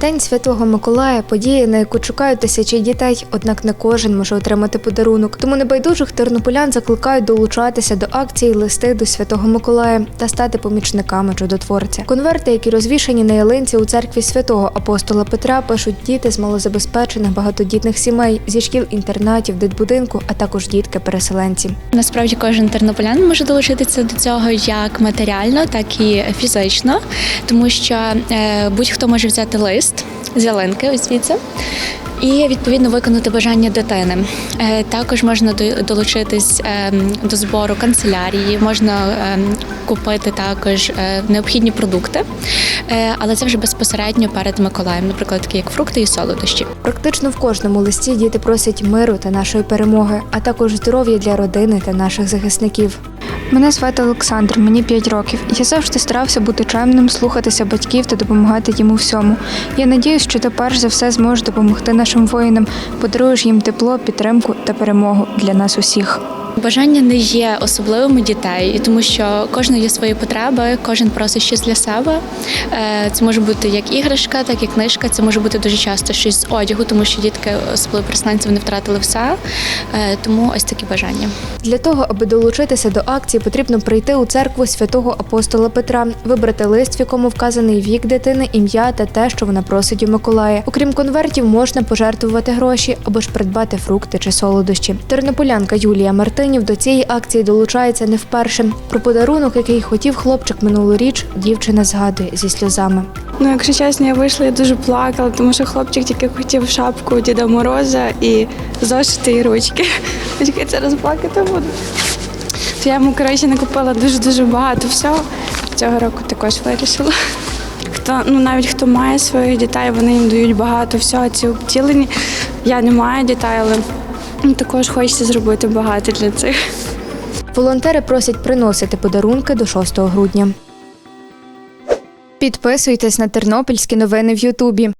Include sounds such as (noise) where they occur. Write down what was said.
День Святого Миколая подія, на яку чекають тисячі дітей, однак не кожен може отримати подарунок. Тому небайдужих тернополян закликають долучатися до акції Листи до Святого Миколая та стати помічниками чудотворця. Конверти, які розвішані на ялинці у церкві святого апостола Петра, пишуть діти з малозабезпечених багатодітних сімей зі шкіл інтернатів, дитбудинку, а також дітки-переселенці. Насправді кожен тернополян може долучитися до цього як матеріально, так і фізично, тому що е, будь-хто може взяти лист з ялинки, ось звідси. І відповідно виконати бажання дитини. Е, Також можна до- долучитись е, до збору канцелярії, можна е, купити також необхідні продукти, але це вже безпосередньо перед Миколаєм, наприклад, такі як фрукти і солодощі. Практично в кожному листі діти просять миру та нашої перемоги, а також здоров'я для родини та наших захисників. Мене звати Олександр, мені 5 років. Я завжди старався бути чемним, слухатися батьків та допомагати їм у всьому. Я надіюсь, що ти перш за все зможеш допомогти нашим воїнам, подаруєш їм тепло, підтримку та перемогу для нас усіх. Бажання не є особливим у дітей, тому що кожен є свої потреби, кожен просить щось для себе. Е, Це може бути як іграшка, так і книжка. Це може бути дуже часто щось з одягу, тому що дітки, особливо переселенці, вони втратили все. Е, Тому ось такі бажання. Для того, аби долучитися до акції, потрібно прийти у церкву святого апостола Петра, вибрати лист, в якому вказаний вік дитини, ім'я та те, що вона просить у Миколая. Окрім конвертів, можна пожертвувати гроші або ж придбати фрукти чи солодощі. Тернополянка Юлія Мартинів до цієї акції долучається не вперше. Про подарунок, який хотів хлопчик минулоріч, дівчина згадує зі сльозами. Ну, якщо чесно, я вийшла, я дуже плакала, тому що хлопчик тільки хотів шапку Діда Мороза і зошити і ручки. (laughs) Тільки зараз плакати буду. То я йому, коротше, накупила дуже-дуже багато всього. Цього року також вирішила. Хто, ну навіть хто має своїх дітей, вони їм дають багато всього. Ці обтілені. Я не маю дітей, але також хочеться зробити багато для цих. Волонтери просять приносити подарунки до 6 грудня. Підписуйтесь на тернопільські новини в Ютубі.